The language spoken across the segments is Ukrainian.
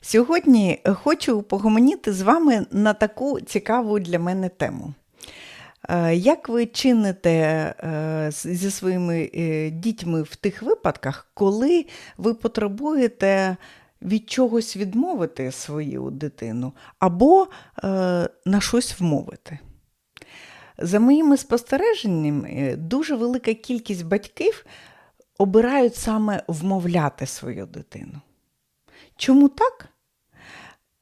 Сьогодні хочу погомоніти з вами на таку цікаву для мене тему. Е, Як ви чините е, зі своїми е, дітьми в тих випадках, коли ви потребуєте від чогось відмовити свою дитину або е, на щось вмовити? За моїми спостереженнями, е, дуже велика кількість батьків обирають саме вмовляти свою дитину. Чому так?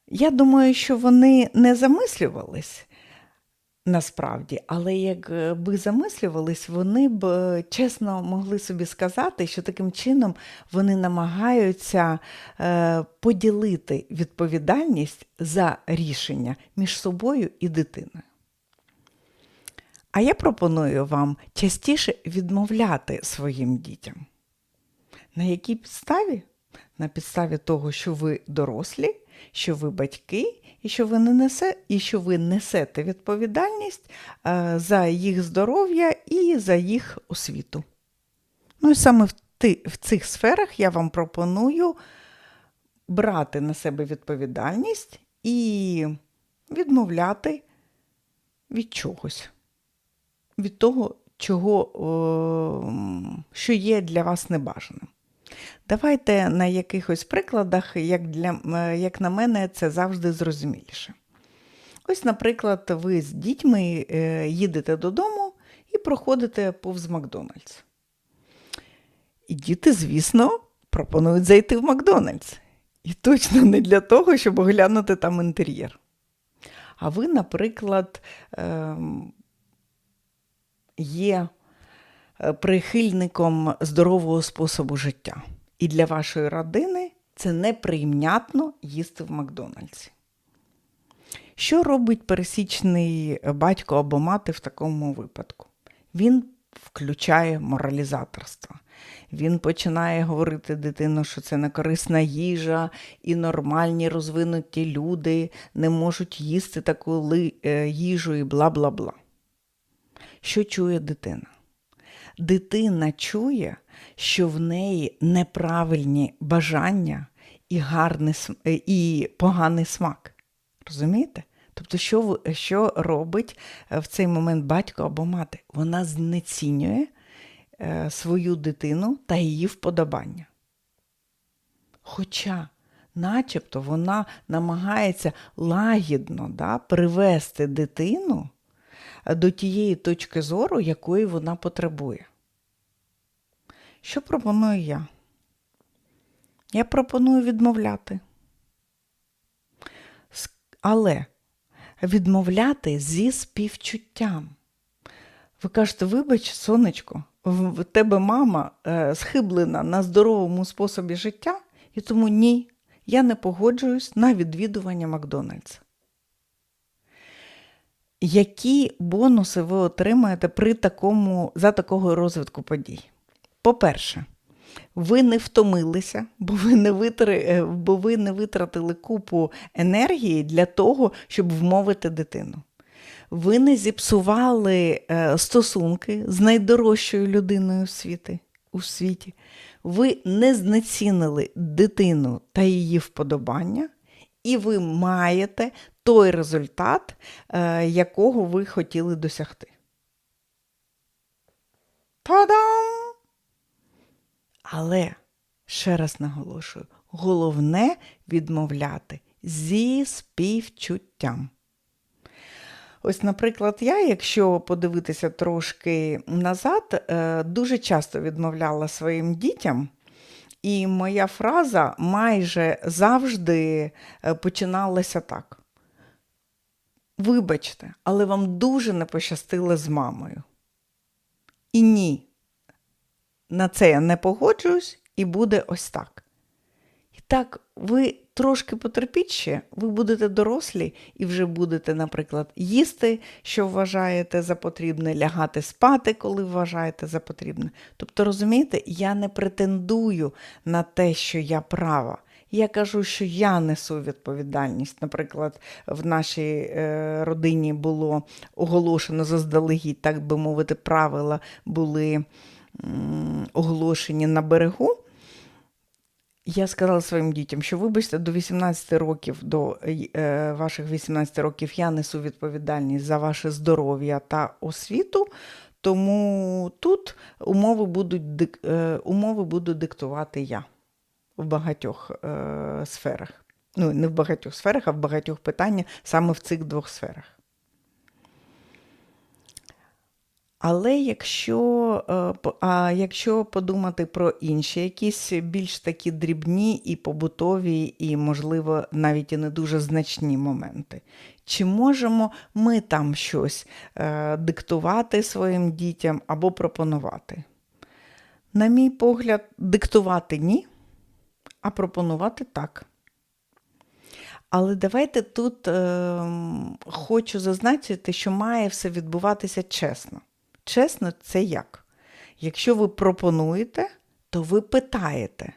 Я думаю, що вони не замислювались насправді, але якби замислювались, вони б е, чесно могли собі сказати, що таким чином вони намагаються е, поділити відповідальність за рішення між собою і дитиною. А я пропоную вам частіше відмовляти своїм дітям. На якій підставі? На підставі того, що ви дорослі, що ви батьки, і що ви не несе, і що ви несете відповідальність е, за їх здоров'я і за їх освіту. Ну і саме в, ти, в цих сферах я вам пропоную брати на себе відповідальність і відмовляти від чогось, від того, чого, що є для вас небажаним. Давайте на якихось прикладах, як, для, як на мене, це завжди зрозуміліше. Ось, наприклад, ви з дітьми е, їдете додому і проходите повз Макдональдс. І діти, звісно, пропонують зайти в Макдональдс. І точно не для того, щоб оглянути там інтер'єр. А ви, наприклад, ем, є прихильником здорового способу життя. І для вашої родини це неприйнятно їсти в Макдональдсі. Що робить пересічний батько або мати в такому випадку? Він включає моралізаторство. Він починає говорити дитину, що це не корисна їжа, і нормальні розвинуті люди не можуть їсти таку е, їжу і бла бла бла. Що чує дитина? Дитина чує, що в неї неправильні бажання і, гарний, е, і поганий смак. Розумієте? Тобто, що, що робить е, в цей момент батько або мати? Вона знецінює е, свою дитину та її вподобання. Хоча, начебто, вона намагається лагідно да, привести дитину до тієї точки зору, якої вона потребує. Що пропоную я? Я пропоную відмовляти. Але відмовляти зі співчуттям. Ви кажете, вибач, сонечко, в тебе мама е, схиблена на здоровому способі життя, і тому ні, я не погоджуюсь на відвідування Макдональдса. Які бонуси ви отримаєте при такому, за такого розвитку подій? По-перше, ви не втомилися, бо ви не, витри, е, бо ви не витратили купу енергії для того, щоб вмовити дитину. Ви не зіпсували е, стосунки з найдорожчою людиною у світі, у світі. Ви не знецінили дитину та її вподобання, і ви маєте той результат, е, якого ви хотіли досягти. Та-дам! Але, ще раз наголошую, головне відмовляти зі співчуттям. Ось, наприклад, я, якщо подивитися трошки назад, е, дуже часто відмовляла своїм дітям, і моя фраза майже завжди е, починалася так. Вибачте, але вам дуже не пощастило з мамою. І ні, на це я не погоджуюсь, і буде ось так. І так, ви трошки потерпіть ще, ви будете дорослі і вже будете, наприклад, їсти, що вважаєте за потрібне, лягати спати, коли вважаєте за потрібне. Тобто, розумієте, я не претендую на те, що я права. Я кажу, що я несу відповідальність. Наприклад, в нашій е, родині було оголошено заздалегідь, так би мовити, правила були оголошені на берегу. Я сказала своїм дітям, що вибачте, до 18 років, до е, ваших 18 років я несу відповідальність за ваше здоров'я та освіту, тому тут умови будуть, е, умови буду диктувати я в багатьох е, сферах. Ну, не в багатьох сферах, а в багатьох питаннях саме в цих двох сферах. Але якщо е, а якщо подумати про інші, якісь більш такі дрібні і побутові, і, можливо, навіть і не дуже значні моменти, чи можемо ми там щось е, диктувати своїм дітям або пропонувати? На мій погляд, диктувати ні, а пропонувати так. Але давайте тут е, хочу зазначити, що має все відбуватися чесно. Чесно, це як? Якщо ви пропонуєте, то ви питаєте.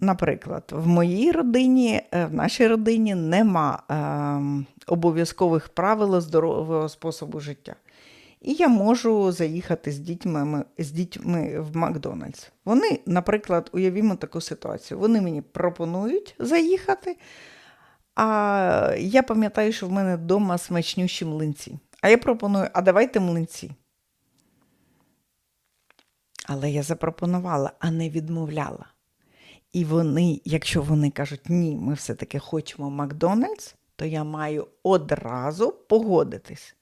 Наприклад, в моїй родині, е, в нашій родині нема е, обов'язкових правил здорового способу життя. І я можу заїхати з дітьми з дітьми в Макдональдс. Вони, наприклад, уявімо таку ситуацію. Вони мені пропонують заїхати, а я пам'ятаю, що в мене вдома смачнющі млинці. А я пропоную, а давайте млинці. Але я запропонувала, а не відмовляла. І вони, якщо вони кажуть, ні, ми все-таки хочемо Макдональдс, то я маю одразу погодитись.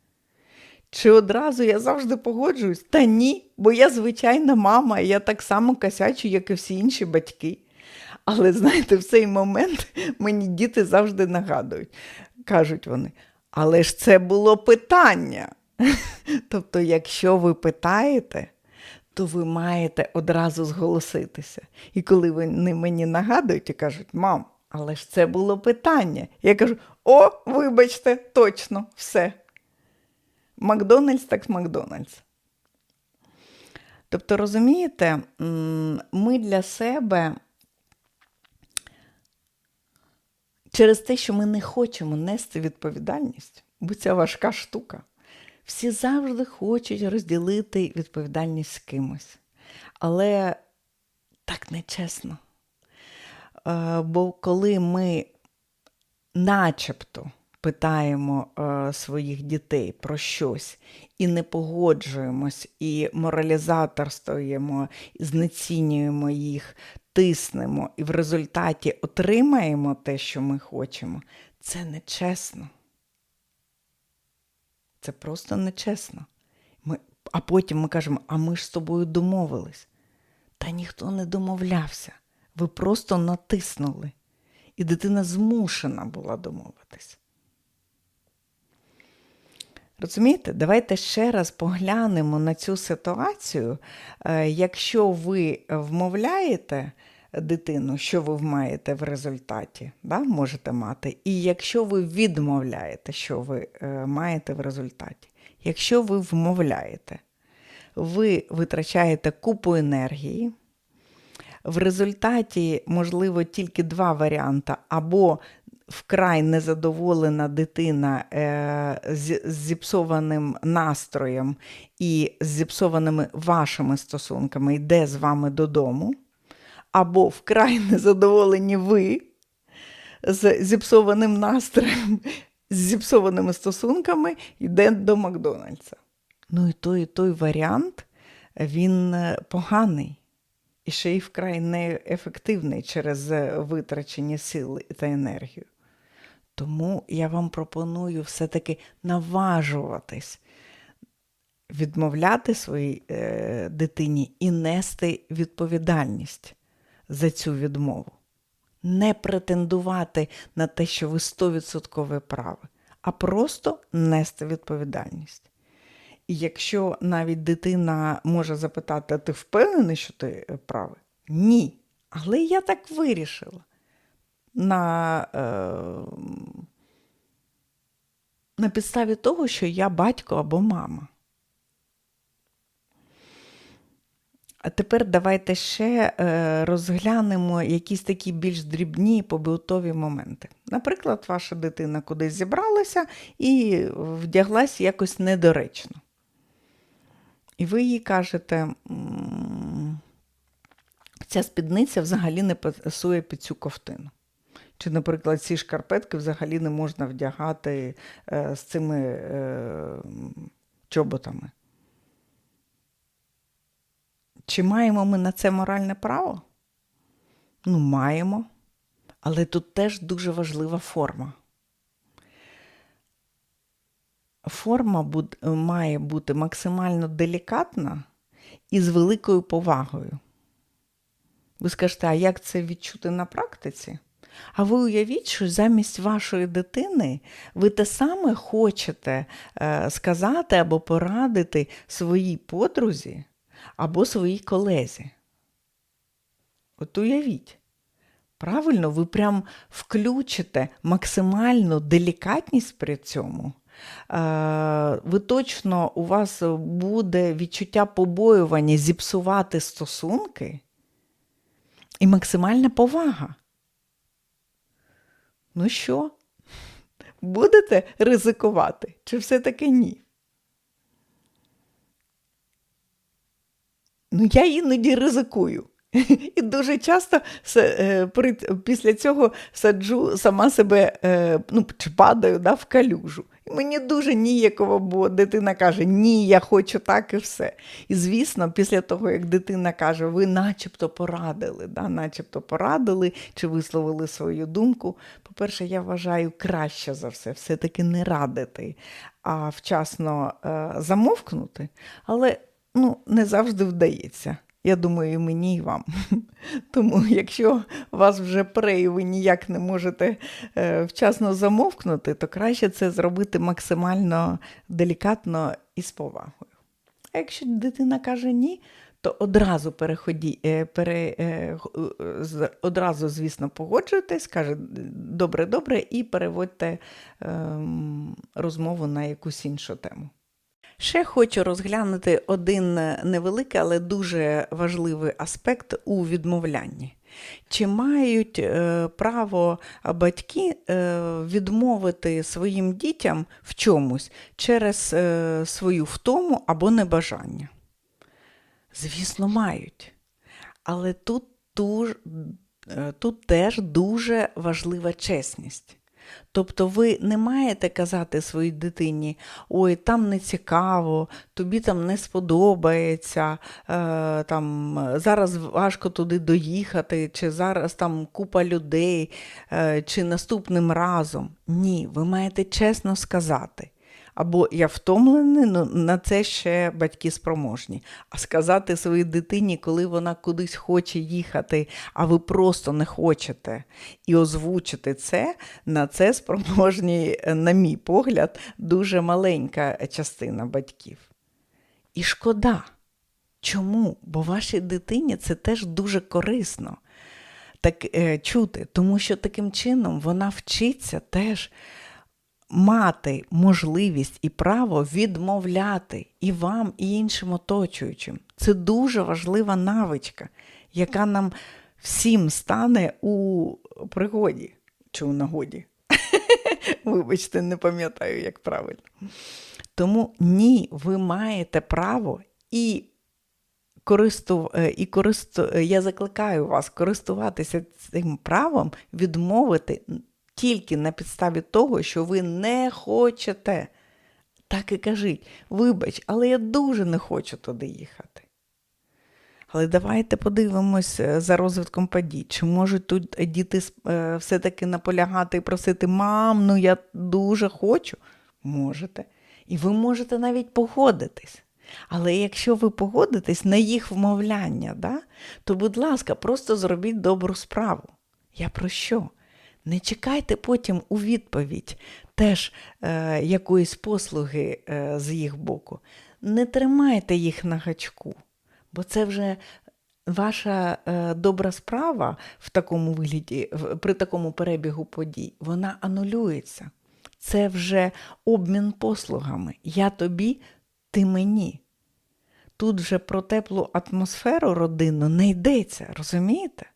Чи одразу я завжди погоджуюсь? Та ні, бо я звичайна мама, і я так само косячу, як і всі інші батьки. Але знаєте, в цей момент мені діти завжди нагадують, кажуть вони, але ж це було питання. Тобто, якщо ви питаєте, то ви маєте одразу зголоситися. І коли вони мені нагадують і кажуть, мам, але ж це було питання. Я кажу: о, вибачте, точно, все. Макдональдс так Макдональдс. Тобто, розумієте, ми для себе через те, що ми не хочемо нести відповідальність, бо це важка штука. Всі завжди хочуть розділити відповідальність з кимось. Але так нечесно. Е, бо коли ми начебто питаємо е, своїх дітей про щось і не погоджуємось, і моралізаторствуємо, знецінюємо їх, тиснемо, і в результаті отримаємо те, що ми хочемо, це нечесно. Це просто нечесно. Ми, А потім ми кажемо, а ми ж з тобою домовились. Та ніхто не домовлявся. Ви просто натиснули. І дитина змушена була домовитись. Розумієте, давайте ще раз поглянемо на цю ситуацію. Е, якщо ви вмовляєте, дитину, що ви маєте в результаті, да, можете мати. І якщо ви відмовляєте, що ви е, маєте в результаті, якщо ви вмовляєте, ви витрачаєте купу енергії. В результаті, можливо, тільки два варіанти, або вкрай незадоволена дитина е, з зіпсованим настроєм і з зіпсованими вашими стосунками йде з вами додому або вкрай незадоволені ви з зіпсованим настроєм, з зіпсованими стосунками, йде до Макдональдса. Ну і той, і той варіант, він е, поганий. І ще й вкрай неефективний через е, витрачені сили та енергію. Тому я вам пропоную все-таки наважуватись, відмовляти своїй е, дитині і нести відповідальність за цю відмову. Не претендувати на те, що ви 100% праві, а просто нести відповідальність. І якщо навіть дитина може запитати, а ти впевнений, що ти е, правий? Ні. Але я так вирішила. На е, на підставі того, що я батько або мама. А тепер давайте ще е, розглянемо якісь такі більш дрібні побутові моменти. Наприклад, ваша дитина кудись зібралася і вдяглась якось недоречно. І ви їй кажете, ця спідниця взагалі не пасує під цю ковтину. Чи, наприклад, ці шкарпетки взагалі не можна вдягати е, з цими е, чоботами. Чи маємо ми на це моральне право? Ну, маємо. Але тут теж дуже важлива форма. Форма буд- має бути максимально делікатна і з великою повагою. Ви скажете, а як це відчути на практиці? А ви уявіть, що замість вашої дитини ви те саме хочете е, сказати або порадити своїй подрузі або своїй колезі. От уявіть. Правильно, ви прям включите максимальну делікатність при цьому. Е, Ви точно у вас буде відчуття побоювання зіпсувати стосунки і максимальна повага. Ну що, будете ризикувати? Чи все-таки ні? Ну, я іноді ризикую. І дуже часто е, після цього саджу сама себе, е, ну, падаю да, в калюжу. Мені дуже ніяково, бо дитина каже, ні, я хочу так і все. І звісно, після того, як дитина каже, ви начебто порадили, да, начебто порадили чи висловили свою думку. По-перше, я вважаю краще за все, все-таки не радити, а вчасно е, замовкнути, але ну, не завжди вдається. Я думаю, і мені, і вам. Тому, якщо вас вже пре, і ви ніяк не можете е, вчасно замовкнути, то краще це зробити максимально делікатно і з повагою. А якщо дитина каже ні, то одразу переході, е, пере, е, одразу, звісно, погоджуйтесь, каже добре, добре, і переводьте ем, розмову на якусь іншу тему. Ще хочу розглянути один е, невеликий, але дуже важливий аспект у відмовлянні. Чи мають е, право батьки е, відмовити своїм дітям в чомусь через свою втому або небажання? Звісно, мають. Але тут, тут теж дуже важлива чесність. Тобто ви не маєте казати своїй дитині, ой, там не цікаво, тобі там не сподобається, е, там, зараз важко туди доїхати, чи зараз там купа людей, е, чи наступним разом. Ні, ви маєте чесно сказати. Або я втомлений, ну на це ще батьки спроможні. А сказати своїй дитині, коли вона кудись хоче їхати, а ви просто не хочете, і озвучити це, на це спроможні, е, на мій погляд, дуже маленька частина батьків. І шкода. Чому? Бо вашій дитині це теж дуже корисно так, е, чути, тому що таким чином вона вчиться теж мати можливість і право відмовляти і вам, і іншим оточуючим. Це дуже важлива навичка, яка нам всім стане у пригоді чи у нагоді. Вибачте, не пам'ятаю, як правильно. Тому ні, ви маєте право і користу, е, і користу, е, я закликаю вас користуватися цим правом, відмовити тільки на підставі того, що ви не хочете. Так і кажіть, вибач, але я дуже не хочу туди їхати. Але давайте подивимось е, за розвитком подій. Чи можуть тут діти е, все-таки наполягати і просити, мам, ну я дуже хочу? Можете. І ви можете навіть погодитись. Але якщо ви погодитесь на їх вмовляння, да, то, будь ласка, просто зробіть добру справу. Я про що? Не чекайте потім у відповідь теж е, якоїсь послуги е, з їх боку. Не тримайте їх на гачку, бо це вже ваша е, добра справа в такому вигляді, в, при такому перебігу подій, вона анулюється. Це вже обмін послугами. Я тобі, ти мені. Тут вже про теплу атмосферу родинну не йдеться, розумієте?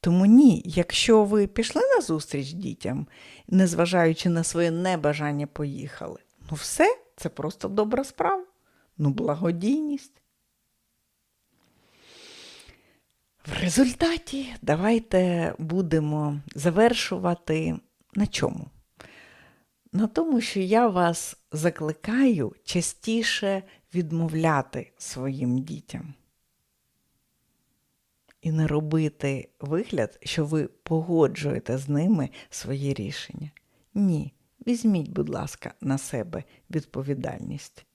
Тому ні, якщо ви пішли на зустріч дітям, незважаючи на своє небажання поїхали, ну все, це просто добра справа. Ну, благодійність. В результаті давайте будемо завершувати на чому? На тому, що я вас закликаю частіше відмовляти своїм дітям. І не робити вигляд, що ви погоджуєте з ними свої рішення. Ні, візьміть, будь ласка, на себе відповідальність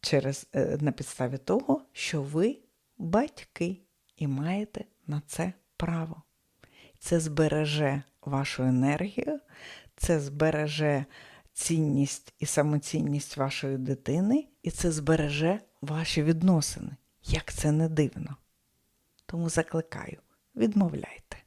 через, е, на підставі того, що ви батьки і маєте на це право. Це збереже вашу енергію, це збереже цінність і самоцінність вашої дитини, і це збереже ваші відносини. Як це не дивно. Тому закликаю, відмовляйте.